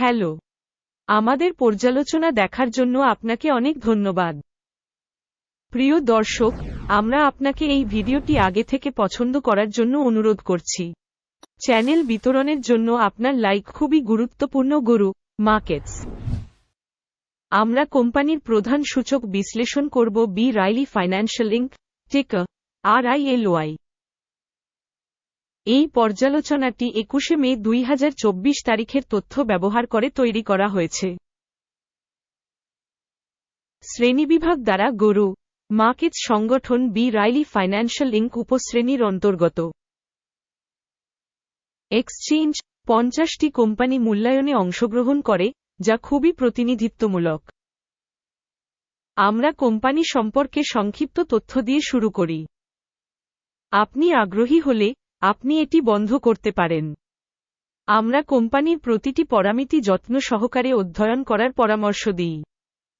Hello. আমাদের পর্যালোচনা দেখার জন্য আপনাকে অনেক ধন্যবাদ। প্রিয় দর্শক, আমরা আপনাকে এই ভিডিওটি আগে থেকে পছন্দ করার জন্য অনুরোধ করছি। চ্যানেল বিতরণের জন্য আপনার লাইক খুবই গুরুত্বপূর্ণ গুরু, মার্কেটস। আমরা কোম্পানির প্রধান সূচক বিশ্লেষণ করব বি রাইলি ফাইন্যান্সিয়াল ইঙ্ক টেকা আর আইএলওয়াই এই পর্যালোচনাটি একুশে মে দুই হাজার চব্বিশ তারিখের তথ্য ব্যবহার করে তৈরি করা হয়েছে। শ্রেণীবিভাগ দ্বারা গরু মার্কেটস সংগঠন বি রাইলি ফাইন্যান্সিয়াল ইঙ্ক উপশ্রেণীর অন্তর্গত। এক্সচেঞ্জ পঞ্চাশটি কোম্পানি মূল্যায়নে অংশগ্রহণ করে, যা খুবই প্রতিনিধিত্বমূলক। আমরা কোম্পানি সম্পর্কে সংক্ষিপ্ত তথ্য দিয়ে শুরু করি। আপনি আগ্রহী হলে আপনি এটি বন্ধ করতে পারেন। আমরা কোম্পানির প্রতিটি পরামিতি যত্ন সহকারে অধ্যয়ন করার পরামর্শ দিই।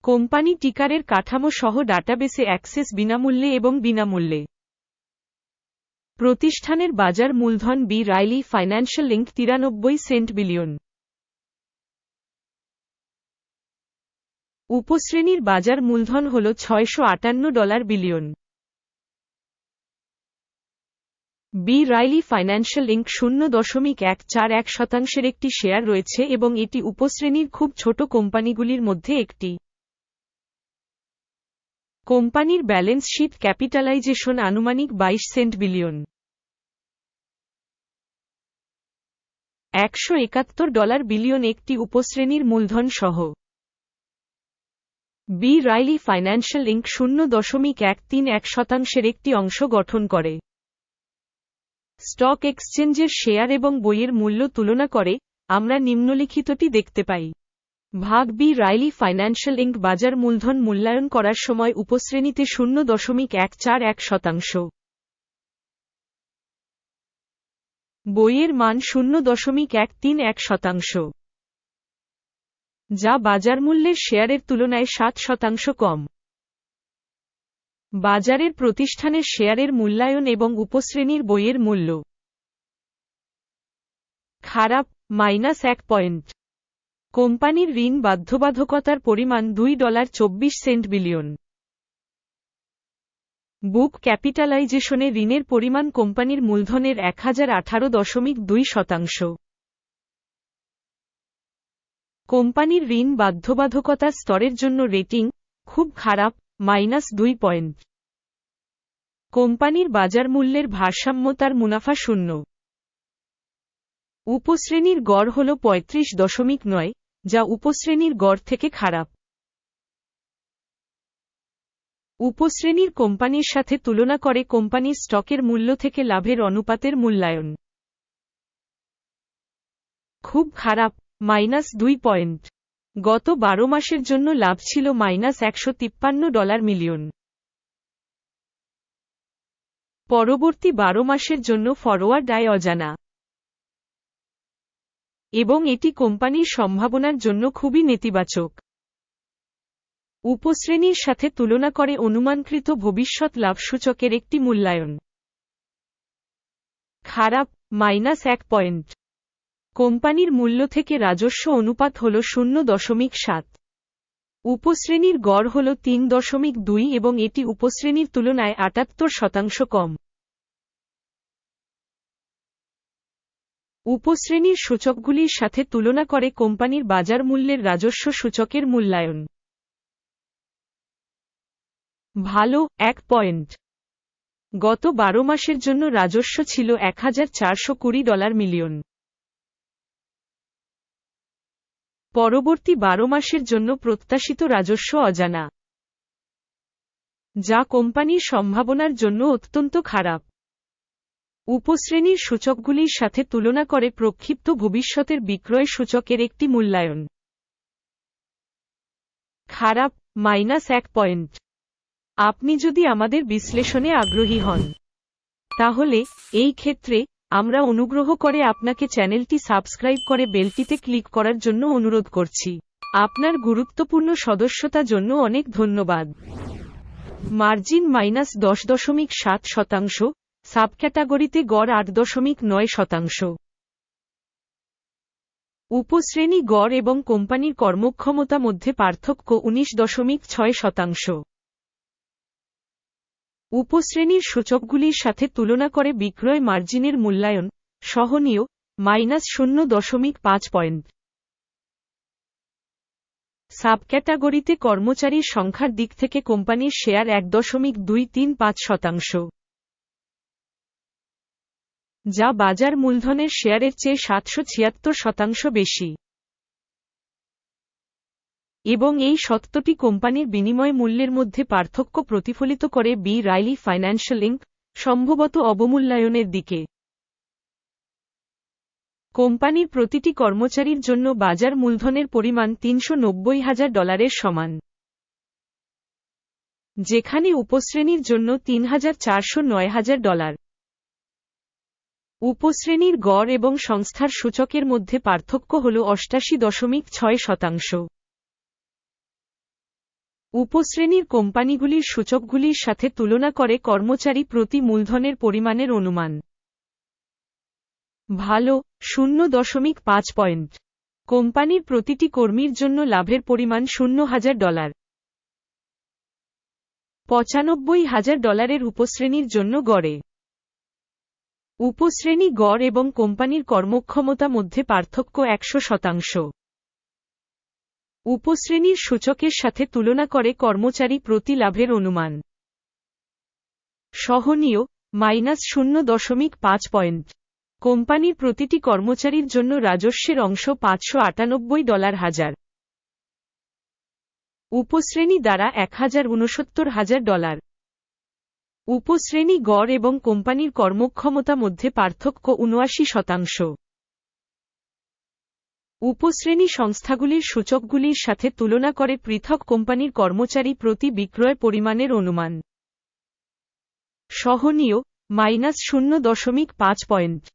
কোম্পানি টিকারের কাঠামো সহ ডাটাবেসে অ্যাক্সেস বিনামূল্যে এবং বিনামূল্যে। প্রতিষ্ঠানের বাজার মূলধন বি রাইলি ফাইন্যান্সিয়াল লিঙ্ক তিরানব্বই সেন্ট বিলিয়ন। উপশ্রেণীর বাজার মূলধন হল ছয়শো আটান্ন dollar billion. B Riley Financial Inc শূন্য দশমিক এক চার এক শতাংশের একটি শেয়ার রয়েছে এবং এটি উপশ্রেণীর খুব ছোট কোম্পানিগুলির মধ্যে একটি। কোম্পানির ব্যালেন্স শিট ক্যাপিটালাইজেশন আনুমানিক বাইশ সেন্ট বিলিয়ন। একশো একাত্তর ডলার বিলিয়ন একটি উপশ্রেণীর মূলধন সহ। বি রাইলি ফাইন্যান্সিয়াল ইঙ্ক শূন্য দশমিক এক তিন এক শতাংশের একটি অংশ গঠন করে। স্টক এক্সচেঞ্জের শেয়ার এবং বইয়ের মূল্য তুলনা করে, আমরা নিম্নলিখিতটি দেখতে পাই। ভাগ বি রাইলি ফাইন্যান্সিয়াল ইঙ্ক বাজার মূলধন মূল্যায়ন করার সময় উপশ্রেণীতে শূন্য দশমিক এক চার এক শতাংশ। বইয়ের মান শূন্য দশমিক এক তিন এক শতাংশ। যা বাজার মূল্যের শেয়ারের তুলনায় সাত শতাংশ কম। বাজারের প্রতিষ্ঠানের শেয়ারের মূল্যায়ন এবং উপশ্রেণীর বইয়ের মূল্য। খারাপ, মাইনাস এক পয়েন্ট। কোম্পানির ঋণ বাধ্যবাধকতার পরিমাণ দুই ডলার চব্বিশ সেন্ট বিলিয়ন। বুক ক্যাপিটালাইজেশনে ঋণের পরিমাণ কোম্পানির মূলধনের এক হাজার আঠারো দশমিক দুই শতাংশ। কোম্পানির ঋণ বাধ্যবাধকতা স্তরের জন্য রেটিং খুব খারাপ মাইনাস দুই পয়েন্ট। কোম্পানির বাজার মূল্যের ভারসাম্যতার মুনাফা শূন্য। উপশ্রেণীর গড় হল পঁয়ত্রিশ দশমিক নয়, যা উপশ্রেণীর গড় থেকে খারাপ। উপশ্রেণীর কোম্পানির সাথে তুলনা করে কোম্পানির স্টকের মূল্য থেকে লাভের অনুপাতের মূল্যায়ন। খুব খারাপ, মাইনাস দুই পয়েন্ট। গত বারো মাসের জন্য লাভ ছিল মাইনাস একশো তিপ্পান্ন ডলার মিলিয়ন। পরবর্তী বারো মাসের জন্য ফরওয়ার্ড আয় অজানা। এবং এটি কোম্পানির সম্ভাবনার জন্য খুবই নেতিবাচক। উপশ্রেণীর সাথে তুলনা করে অনুমানকৃত ভবিষ্যৎ লাভ সূচকের একটি মূল্যায়ন। খারাপ, মাইনাস এক পয়েন্ট। কোম্পানির মূল্য থেকে রাজস্ব অনুপাত হল শূন্য দশমিক সাত। উপশ্রেণীর গড় হল তিন দশমিক দুই এবং এটি উপশ্রেণীর তুলনায় আটাত্তর শতাংশ কম। উপশ্রেণীর সূচকগুলির সাথে তুলনা করে কোম্পানির বাজার মূল্যের রাজস্ব সূচকের মূল্যায়ন। ভালো, এক পয়েন্ট। গত বারো মাসের জন্য রাজস্ব ছিল এক হাজার চারশো কুড়ি ডলার মিলিয়ন। পরবর্তী বারো মাসের জন্য প্রত্যাশিত রাজস্ব অজানা। যা কোম্পানির সম্ভাবনার জন্য অত্যন্ত খারাপ। উপশ্রেণীর সূচকগুলির সাথে তুলনা করে প্রক্ষিপ্ত ভবিষ্যতের বিক্রয় সূচকের একটি মূল্যায়ন। খারাপ, মাইনাস এক পয়েন্ট। আপনি যদি আমাদের বিশ্লেষণে আগ্রহী হন, তাহলে এই ক্ষেত্রে আমরা অনুগ্রহ করে আপনাকে চ্যানেলটি সাবস্ক্রাইব করে বেলটিতে ক্লিক করার জন্য অনুরোধ করছি। আপনার গুরুত্বপূর্ণ সদস্যতা জন্য অনেক ধন্যবাদ। মার্জিন মাইনাস দশ দশমিক সাত শতাংশ, সাবক্যাটাগরিতে গড় আট দশমিক নয় শতাংশ। উপশ্রেণী গড় এবং কোম্পানির কর্মক্ষমতা মধ্যে পার্থক্য উনিশ দশমিক ছয় শতাংশ। উপশ্রেণীর সূচকগুলির সাথে তুলনা করে বিক্রয় মার্জিনের মূল্যায়ন, সহনীয়, মাইনাস শূন্য দশমিক পাঁচ পয়েন্ট। সাবক্যাটাগরিতে কর্মচারীর সংখ্যার দিক থেকে কোম্পানির শেয়ার এক দশমিক দুই তিন পাঁচ শতাংশ। যা বাজার মূলধনের শেয়ারের চেয়ে সাতশো ছিয়াত্তর শতাংশ বেশি। এবং এই সত্যটি কোম্পানির বিনিময় মূল্যের মধ্যে পার্থক্য প্রতিফলিত করে বি. রাইলি ফাইন্যান্সিয়াল ইঙ্ক সম্ভবত অবমূল্যায়নের দিকে। কোম্পানির প্রতিটি কর্মচারীর জন্য বাজার মূলধনের পরিমাণ তিনশো হাজার ডলারের সমান। যেখানে উপশ্রেণীর জন্য তিন হাজার চারশো নয় হাজার ডলার। উপশ্রেণীর গড় এবং সংস্থার সূচকের মধ্যে পার্থক্য হল অষ্টাশি দশমিক ছয় শতাংশ। উপশ্রেণীর কোম্পানিগুলির সূচকগুলির সাথে তুলনা করে কর্মচারী প্রতি মূলধনের পরিমাণের অনুমান। ভালো, শূন্য দশমিক পাঁচ পয়েন্ট। কোম্পানির প্রতিটি কর্মীর জন্য লাভের পরিমাণ শূন্য হাজার ডলার। পঁচানব্বই হাজার ডলারের উপশ্রেণীর জন্য গড়ে। উপশ্রেণী গড় এবং কোম্পানির কর্মক্ষমতা মধ্যে পার্থক্য একশো শতাংশ। উপশ্রেণীর সূচকের সাথে তুলনা করে কর্মচারী প্রতি লাভের অনুমান। সহনীয়, মাইনাস শূন্য দশমিক পাঁচ পয়েন্ট। কোম্পানির প্রতিটি কর্মচারীর জন্য রাজস্বের অংশ পাঁচশো আটানব্বই ডলার হাজার। উপশ্রেণী দ্বারা এক হাজার উনসত্তর হাজার ডলার। উপশ্রেণী গড় এবং কোম্পানির কর্মক্ষমতা মধ্যে পার্থক্য উনআশি শতাংশ। উপশ্রেণী সংস্থাগুলির সূচকগুলির সাথে তুলনা করে পৃথক কোম্পানির কর্মচারী প্রতি বিক্রয় পরিমাণের অনুমান। সহনীয়, মাইনাস শূন্য দশমিক পাঁচ পয়েন্ট।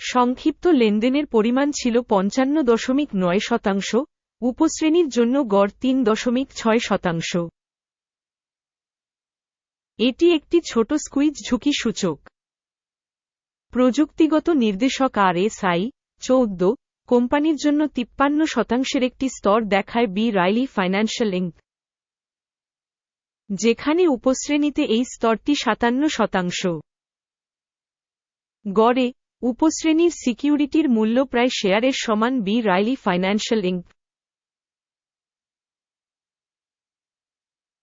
সংক্ষিপ্ত লেনদেনের পরিমাণ ছিল পঞ্চান্ন দশমিক নয় শতাংশ, উপশ্রেণীর জন্য গড় তিন দশমিক ছয় শতাংশ। এটি একটি ছোট স্কুইজ ঝুঁকি সূচক। প্রযুক্তিগত নির্দেশক আর এস আই চৌদ্দ কোম্পানির জন্য তিপ্পান্ন শতাংশের একটি স্তর দেখায় বি রাইলি ফাইন্যান্সিয়াল ইঙ্ক যেখানে উপশ্রেণীতে এই স্তরটি সাতান্ন শতাংশ। গড়ে, উপশ্রেণীর সিকিউরিটির মূল্য প্রায় শেয়ারের সমান বি রাইলি ফাইন্যান্সিয়াল ইঙ্ক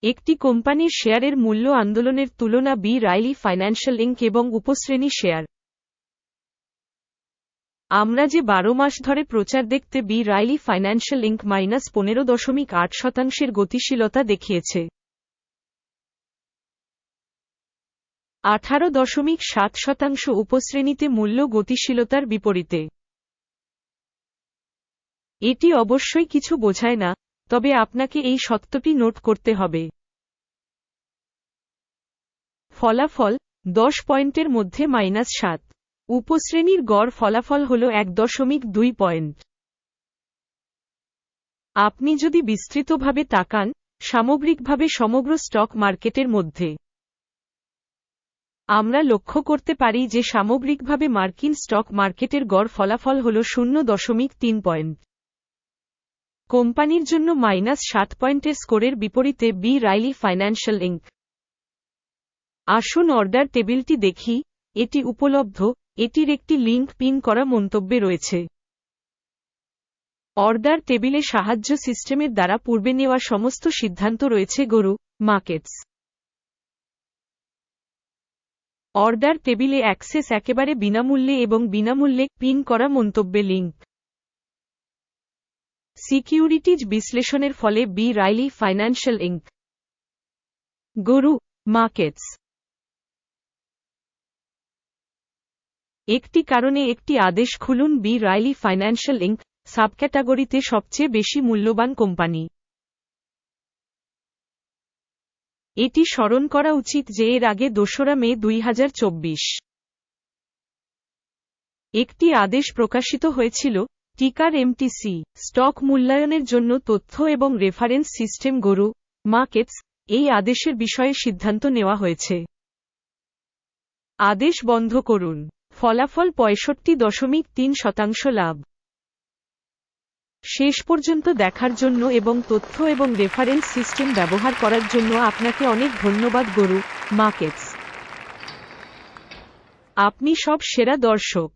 একটি কোম্পানির শেয়ারের মূল্য আন্দোলনের তুলনা বি রাইলি ফাইন্যান্সিয়াল ইঙ্ক এবং উপশ্রেণী শেয়ার। আমরা যে বারো মাস ধরে প্রচার দেখতে B Riley Financial Inc minus পনেরো দশমিক আট শতাংশের গতিশীলতা দেখিয়েছে। আঠারো দশমিক সাত শতাংশ উপশ্রেণীতে মূল্য গতিশীলতার বিপরীতে। এটি অবশ্যই কিছু বোঝায় না, তবে আপনাকে এই সত্যটি নোট করতে হবে। ফলাফল দশ পয়েন্টের মধ্যে মাইনাস সাত। উপশ্রেণীর গড় ফলাফল হল এক দশমিক দুই পয়েন্ট। আপনি যদি বিস্তৃতভাবে তাকান, সামগ্রিকভাবে সমগ্র স্টক মার্কেটের মধ্যে, আমরা লক্ষ্য করতে পারি যে সামগ্রিকভাবে মার্কিন স্টক মার্কেটের গড় ফলাফল হল শূন্য দশমিক তিন পয়েন্ট। কোম্পানির জন্য মাইনাস সাত পয়েন্টের স্কোরের বিপরীতে বি রাইলি ফাইন্যান্সিয়াল ইঙ্ক আসুন অর্ডার টেবিলটি দেখি, এটি উপলব্ধ এটির একটি লিঙ্ক পিন করা মন্তব্যে রয়েছে। অর্ডার টেবিলে সাহায্য সিস্টেমের দ্বারা পূর্বে নেওয়া সমস্ত সিদ্ধান্ত রয়েছে গরু, মার্কেটস। অর্ডার টেবিলে অ্যাক্সেস একেবারে বিনামূল্যে এবং বিনামূল্যে পিন করা মন্তব্যে লিঙ্ক। সিকিউরিটিজ বিশ্লেষণের ফলে বি রাইলি ফাইন্যান্সিয়াল ইঙ্ক গরু, মার্কেটস। একটি কারণে একটি আদেশ খুলুন বি রাইলি ফাইন্যান্সিয়াল ইঙ্ক সাবক্যাটাগরিতে সবচেয়ে বেশি মূল্যবান কোম্পানি। এটি স্মরণ করা উচিত যে এর আগে দোসরা মে দুই হাজার চব্বিশ। একটি আদেশ প্রকাশিত হয়েছিল, টিকার এমটিসি, স্টক মূল্যায়নের জন্য তথ্য এবং রেফারেন্স সিস্টেম গরু, মার্কেটস, এই আদেশের বিষয়ে সিদ্ধান্ত নেওয়া হয়েছে। আদেশ বন্ধ করুন। ফলাফল পঁয়ষট্টি দশমিক তিন শতাংশ লাভ। শেষ পর্যন্ত দেখার জন্য এবং তথ্য এবং রেফারেন্স সিস্টেম ব্যবহার করার জন্য আপনাকে অনেক ধন্যবাদ, গরু মার্কেটস। আপনি সব সেরা দর্শক।